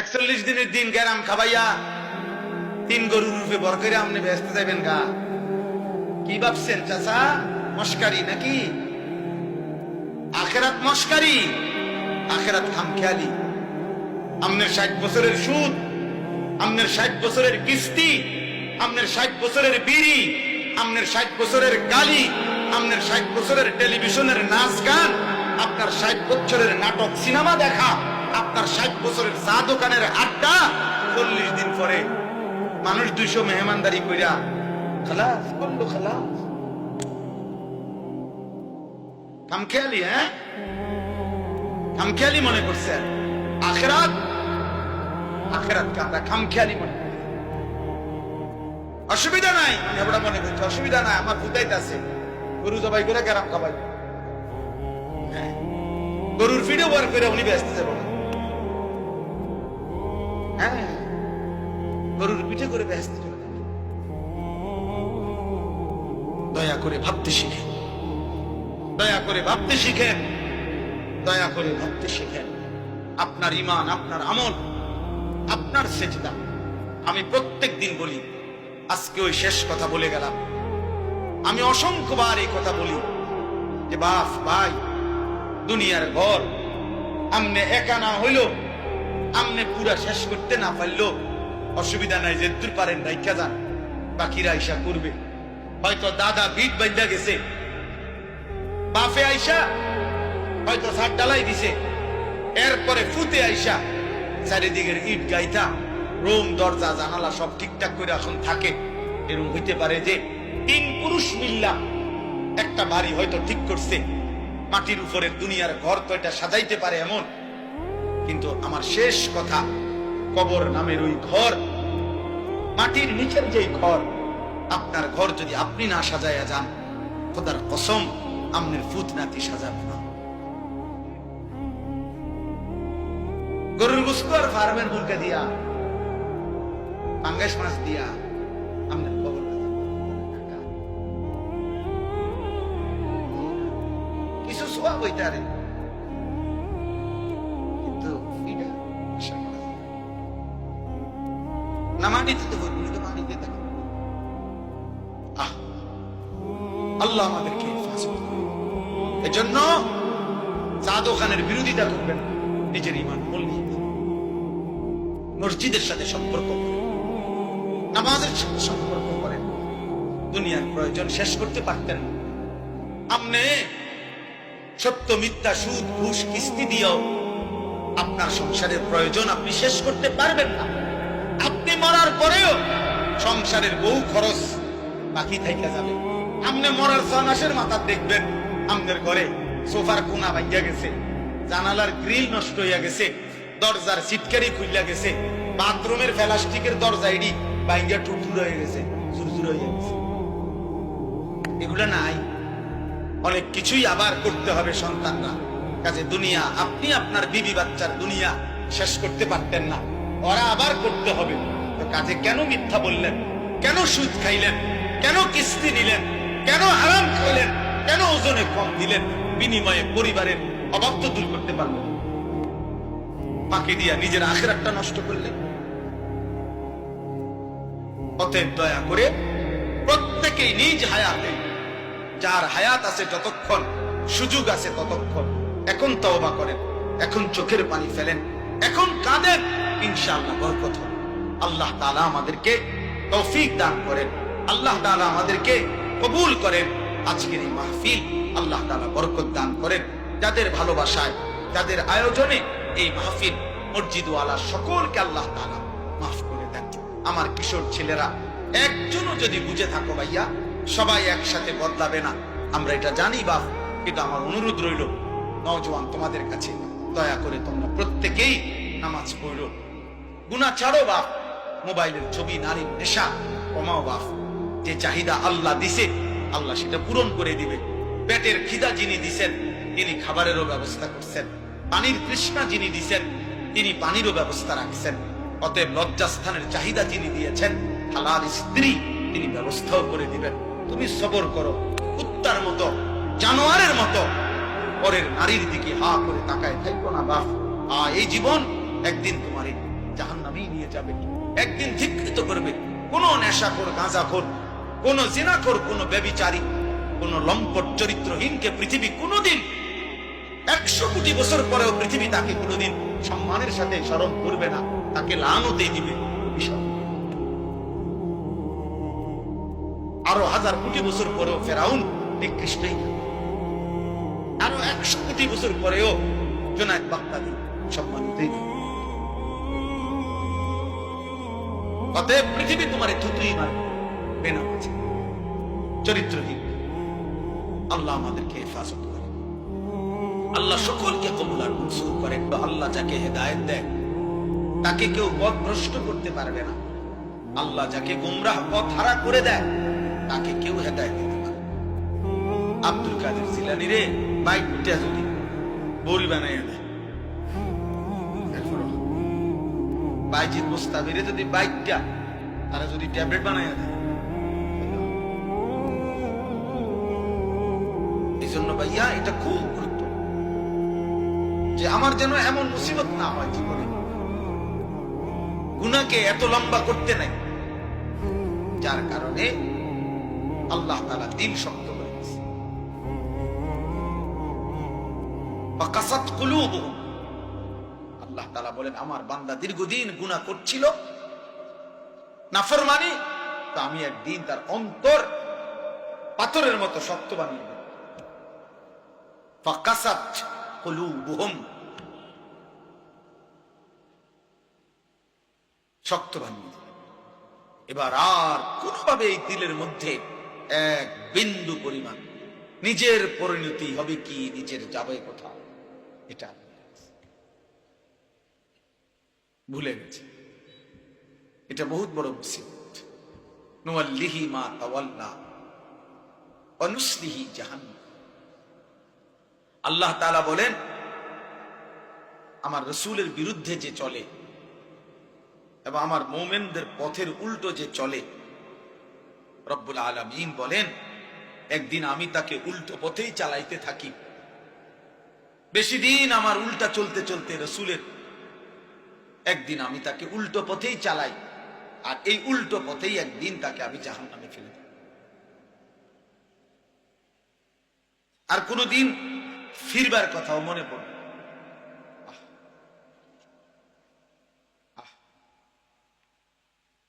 একচল্লিশ দিনের দিন গ্যারাম খাবাইয়া তিন গরুর রূপে বর করে আপনি ব্যস্ত যাবেন গা। কি ভাবছেন, চাচা? মস্কারি নাকি? আখেরাত মস্কারি, আখেরাত খামখেয়ালি। আমনের ষাট বছরের সুদ, আমনের ষাট বছরের কিস্তি, আমনের ষাট বছরের বিড়ি, আমনের ষাট বছরের গালি, আমনের ষাট বছরের টেলিভিশনের নাচ গান, আপনার ষাট বছরের নাটক সিনেমা দেখা। আপনার ষাট বছরের চা দোকানের আড্ডা, চল্লিশ দিন পরে মানুষ দুইশো মেহমানদারি কইরা, খালাস করল, খালাস। খামখেয়ালি হ্যাঁ? খামখেয়ালি মনে আখেরাত? আখেরাতকে আমরা খামখেয়ালি মনে অসুবিধা নাই মনে করছি, অসুবিধা নাই, আমার বুঝাইতে আছে। গরু জবাই করে গ্যারাম খাবাই। হ্যাঁ। গরুর ফিডে বার করে উনি ব্যস্ত যাব না হ্যাঁ। গরুর পিঠে করে ব্যস্ত। দয়া করে ভাবতে শিখেন দয়া করে ভাবতে শিখেন দয়া করে ভাবতে শিখেন আপনার ইমান আপনার আমল, আপনার সেজদা। আমি প্রত্যেক দিন বলি, আজকে ওই শেষ কথা বলে গেলাম। আমি অসংখ্যবার এই কথা বলি যে বাপ ভাই, দুনিয়ার ঘর আমনে একা না হইল আমনে পুরা শেষ করতে না পারল অসুবিধা নাই, যে দূর পারেন, রাইখা যান। বাকিরা আইসা করবে। হয়তো দাদা বিট বাইন্দা গেছে। বাফে আইসা, হয়তো সার ডালাই দিছে। এরপরে ফুতে আইসা, চারিদিকের ইট গাইতা, রোম, দরজা, জানালা সব ঠিকঠাক করে এখন থাকে। এরকম হইতে পারে যে তিন পুরুষ মিল্লা একটা বাড়ি হয়তো ঠিক করছে। মাটির উপরে দুনিয়ার ঘর তো এটা সাজাইতে পারে এমন। কিন্তু আমার শেষ কথা, কবর নামের ওই ঘর, মাটির নিচের যেই ঘর, আপনার ঘর যদি আপনি না সাজাইয়া যান, খোদার কসম, আমনের ফুত নাতি সাজাবে না। গরুর গুস্ত ফার্মের মুরগা দিয়া মাছ দিয়া কবর কিছু সোয়া বইতে না মানিতে তো বলব তো মানিতে থাকবে আহ, আল্লাহ আমাদেরকে বিরোধিতা করবেন নিজের ইমান মূল্য মসজিদের সাথে সম্পর্ক সাথে সম্পর্ক করেন। দুনিয়ার প্রয়োজন শেষ করতে পারতেন আপনি সত্য, মিথ্যা, সুদ, ঘুষ, কিস্তি দিয়েও আপনার সংসারের প্রয়োজন আপনি শেষ করতে পারবেন না। মরার পরেও সংসারের বহু খরচ বাকি থাইকা যাবে। আপনি মরার ছয় মাসের মাথা দেখবেন আমাদের ঘরে সোফার কোনা ভাইয়া গেছে, জানালার গ্রিল নষ্ট হইয়া গেছে, দরজার সিটকারি খুইলা গেছে, বাথরুমের প্লাস্টিকের দরজা এডি বাইঙ্গা টুটুর হয়ে গেছে, ঝুরঝুর হয়ে গেছে। এগুলা নাই। অনেক কিছুই আবার করতে হবে সন্তানরা। কাজে দুনিয়া, আপনি আপনার বিবি বাচ্চার দুনিয়া শেষ করতে পারতেন না। ওরা আবার করতে হবে। কাজে কেন মিথ্যা বললেন? কেন সুদ খাইলেন? কেন কিস্তি নিলেন? কেন খাইলেন? কেন ওজনে কম দিলেন? বিনিময়ে পরিবারের অভাব তো দূর করতে পারলেন। দিয়া নিজের নষ্ট করলেন। অতএব দয়া করে প্রত্যেকেই নিজ হায়াতে, যার হায়াত আছে যতক্ষণ, সুযোগ আছে ততক্ষণ, এখন তওবা করেন, এখন চোখের পানি ফেলেন, এখন কাঁদেন, ইনশাআল্লাহ বরকত হবে। আল্লাহ তাআলা আমাদেরকে তৌফিক দান করেন। আল্লাহ তাআলা আমাদেরকে কবুল করেন। আজকের এই মাহফিল আল্লাহ তালা বরকত দান করেন। যাদের ভালোবাসায়, যাদের আয়োজনে এই মাহফিল মসজিদওয়ালা সকলকে আল্লাহ তাআলা মাফ করে দেন। আমার কিশোর ছেলেরা, একজনও যদি বুঝে থাকো ভাইয়া, সবাই একসাথে বদলাবে না। আমরা এটা জানি বাপ, কিন্তু আমার অনুরোধ রইল, নওজোয়ান তোমাদের কাছে দয়া করে তোমরা প্রত্যেকেই নামাজ পড়ো। গুণা ছাড়ো বাপ। মোবাইলের ছবি, নারীর নেশা। বাপ, যে চাহিদা আল্লাহ দিছে, আল্লাহ সেটা পূরণ করে দিবে পেটের খিদা যিনি দিছেন, তিনি খাবারেরও ব্যবস্থা করছেন। পানির তৃষ্ণা যিনি দিছেন, তিনি পানিরও ব্যবস্থা রাখছেন। অতএব লজ্জাস্থানের চাহিদা যিনি দিয়েছেন, হালাল স্ত্রী, তিনি ব্যবস্থাও করে দিবেন। তুমি সবর করো, কুত্তার মতো, জানোয়ারের মতো। পরের নারীর দিকে হা করে তাকায় থাকব না বাপ। আ, এই জীবন একদিন তোমার এই জাহান্নামি নিয়ে যাবে। একদিন ধিকৃত করবে। কোন নেশাখোর, গাঁজাখোর, কোন জেনাখোর, কোন ব্যবিচারী, কোন লম্পট চরিত্রহীনকে পৃথিবী কোনোদিন, একশো কোটি বছর পরেও পৃথিবী তাকে কোনোদিন সম্মানের সাথে স্মরণ করবে না, তাকে লানতে দিবে। আরও হাজার কোটি বছর পরেও ফেরাউন নিকৃষ্টই আরও একশো কোটি বছর পরেও জোনায়দ বাগদাদি সম্মানিতই অতএব পৃথিবী তোমার থুতুই মারবে আছে চরিত্রহীন। আল্লাহ আমাদেরকে হেফাজত করে আল্লাহ সকলকে কবুল আর মনসুর করেন আল্লাহ যাকে হেদায়েত দেয় তাকে কেউ পথ ভ্রষ্ট করতে পারবে না। আল্লাহ যাকে গুমরাহ পথ হারা করে দেয় তাকে কেউ হেদায়েত দিতে পারে না। আব্দুল কাদের জিলানি রে বাইকটা যদি বড়ি বানাইয়া দেয়। বাইজিৎ মুস্তাবিরে যদি বাইকটা তারা যদি ট্যাবলেট বানাইয়া দেয়। এই জন্য ভাইয়া, এটা খুব গুরুত্ব। যে আমার যেন এমন মুসিবত না হয় জীবনে। গুনাকে এত লম্বা করতে নাই। যার কারণে আল্লাহ তালা দিন শক্ত করে দিয়েছে। আল্লাহ তালা বলেন, আমার বান্দা দীর্ঘদিন গুনাহ করছিল, নাফরমানি, তো আমি একদিন তার অন্তর পাথরের মতো শক্ত বানিয়ে দেব। শক্ত বানিয়ে। এবার আর কোনোভাবে এই দিলের মধ্যে এক বিন্দু পরিমাণ নিজের পরিণতি হবে কি, নিজের যাবে কোথাও এটা ভুলে গেছে। এটা বহুত বড় মুসিবত। নুয়াল্লিহি মা তাওয়াল্লা অনুসলিহি জাহান্নাম। আল্লাহ তাআলা বলেন, আমার রসুলের বিরুদ্ধে যে চলে এবং আমার মোমেনদের পথের উল্টো যে চলে, রব্বুল আলমিন বলেন, একদিন আমি তাকে উল্টো পথেই চালাইতে থাকি। বেশি দিন আমার উল্টা চলতে চলতে রসুলের একদিন আমি তাকে উল্টো পথেই চালাই, আর এই উল্টো পথেই একদিন তাকে আমি জাহান নামে ফেলে আর কোনদিন ফিরবার কথাও মনে না।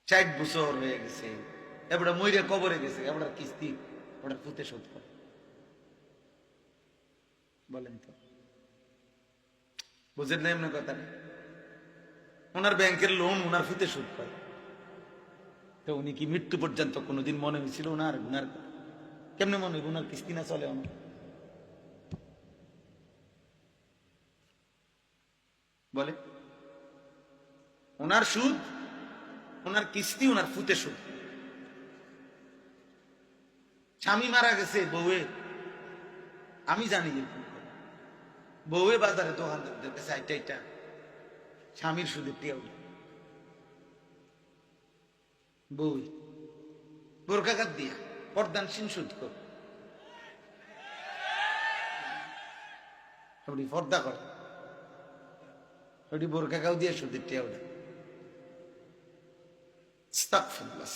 ষাট বছর হয়ে গেছে, এবার ময়রা কবরে গেছে, এবার কিস্তি ওটা পুঁতে শোধ করে। বলেন তো, বুঝেন না এমনি কথা নেই ওনার ব্যাংকের লোন ওনার ফুতে সুদ পায় তো উনি কি মৃত্যু পর্যন্ত কোনোদিন মনে হয়েছিল ওনার? ওনার কেমনে মনে হইব? ওনার কিস্তি না চলে ওনার বলে, ওনার সুদ, ওনার কিস্তি, ওনার ফুতে সুদ স্বামী মারা গেছে বউয়ে। আমি জানি বউয়ে বাজারে দোকানদারদের কাছে আইটা আইটা। স্বামীর সুদে টিয়াও বউই বোরকাঘাত দিয়া পর্দানসীন সুদ কর আপনি পর্দা করে ওটি বোরকাকাও দিয়ে সুদের আস্তাগফিরুল্লাহ,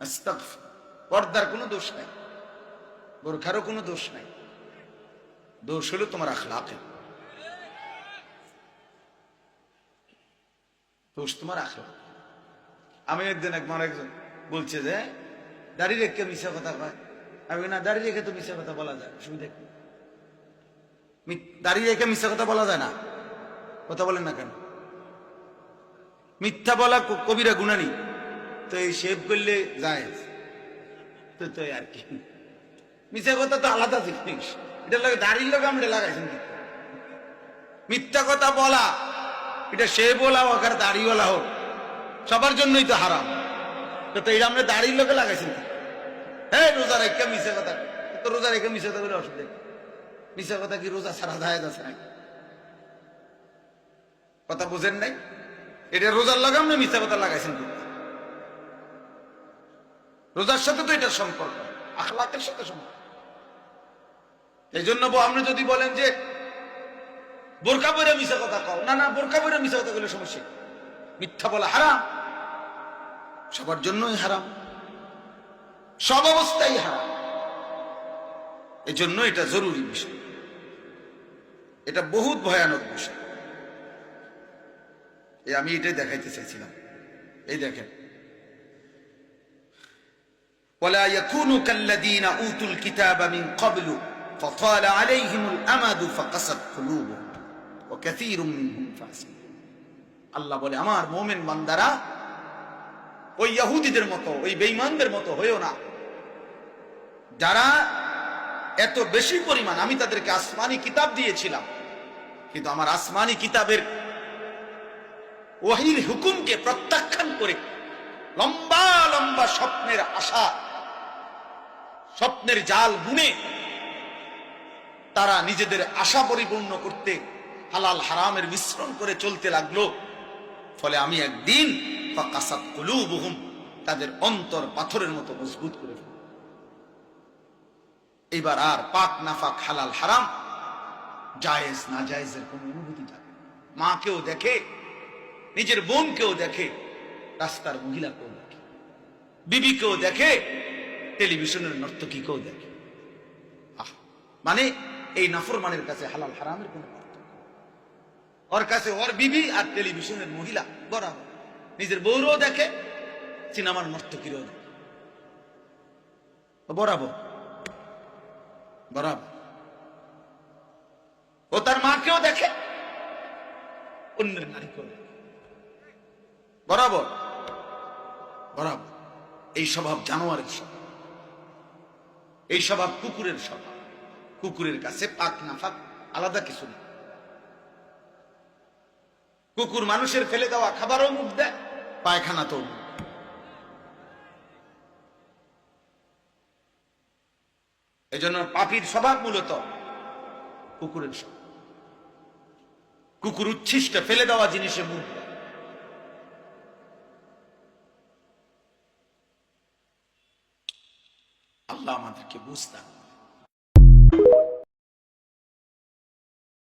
আস্তাগফিরুল্লাহ। পর্দার কোনো দোষ নাই বোরখারও কোনো দোষ নাই দোষ হলো তোমার আখলাকের দোষ তোমার আখলাক আমি একদিন একবার একজন বলছে যে, দাড়ি রেখে মিশা কথা কয়। আমি না, দাড়ি রেখে তো মিশা কথা বলা যায় অসুবিধা কি দাড়ি রেখে মিশা কথা বলা যায় না। কথা বলেন না কেন? মিথ্যা বলা কবিরা গুণানি তো এই শেভ করলে যায় তো তো আর কি। মিথ্যা কথা তো আলাদা জিনিস। এটা লাগে দাড়ির লোক আমরা লাগাইছেন? মিথ্যা কথা বলা এটা সে বলা হোক আর দাড়িওয়ালা হোক, সবার জন্যই তো হারাম। তো এটা আমরা দাড়ির লোকে লাগাইছেন? হ্যাঁ রোজা রেখে মিশে কথা। তো রোজা রেখে মিশে কথা বলে অসুবিধা মিশে কথা কি রোজা ছাড়া যায় আছে কথা বুঝেন নাই? এটা রোজার লাগাম না মিথ্যা কথা লাগাইছেন রোজার সাথে তো এটার সম্পর্ক, আখলাকের সাথে সম্পর্ক। এই জন্য আপনি যদি বলেন যে বোরকা বইরা মিশা কথা কও না না বোরকা বইরা মিশা কথা বলে সমস্যা কি? মিথ্যা বলা হারাম সবার জন্যই হারাম সব অবস্থাই হারাম এজন্য এটা জরুরি বিষয় এটা বহুত ভয়ানক বিষয় এই আমি এটাই দেখাইতে চাইছিলাম এই দেখেন ولا يكونوا كالذين اوتوا الكتاب من قبل فطال عليهم الامد فقست قلوبهم وكثير منهم فاسقون আল্লাহ বলে, আমার মোমেন বান্দারা, ওই ইহুদিদের মতো, ওই বেঈমানদের মতো হয়েও না। যারা এত বেশি পরিমাণ, আমি তাদেরকে আসমানি কিতাব দিয়েছিলাম, কিন্তু আমার আসমানি কিতাবের ওহির হুকুমকে প্রত্যাখ্যান করে লম্বা লম্বা স্বপ্নের আশা, স্বপ্নের জাল বুনে তারা নিজেদের আশা পরিপূর্ণ করতে হালাল হারামের মিশ্রণ করে চলতে লাগল। ফলে আমি একদিন তাদের অন্তর পাথরের মতো মজবুত করে ফেলব এবার আর পাক নাফাক হালাল হারাম, জায়েজ না জায়েজের কোন অনুভূতি থাকে মাকেও দেখে, নিজের বোনকেও দেখে, রাস্তার মহিলা মহিলাকেও দেখে বিবি বিবিকেও দেখে, টেলিভিশনের নর্তকীকেও দেখে। মানে এই নাফরমানের কাছে হালাল হারামের কোন। ওর কাছে ওর বিবি আর টেলিভিশনের মহিলা, বরাবর। নিজের বউরও দেখে, সিনেমার নর্তকীরও দেখে। বরাবর। বরাবর। ও তার মাকেও দেখে, অন্যের নারীকেও দেখে। বরাবর। বরাবর। এই স্বভাব জানোয়ারের স্বভাব। এই স্বভাব কুকুরের স্বভাব। কুকুরের কাছে পাক নাফাক আলাদা কিছু নেই। কুকুর মানুষের ফেলে দেওয়া খাবারও মুখ দেয়, পায়খানা তো মুখ। এজন্য পাপির স্বভাব মূলত কুকুরের কুকুর উচ্ছিষ্ট, ফেলে দেওয়া জিনিসে মুখ দেয়। আল্লাহ আমাদেরকে বুঝতাম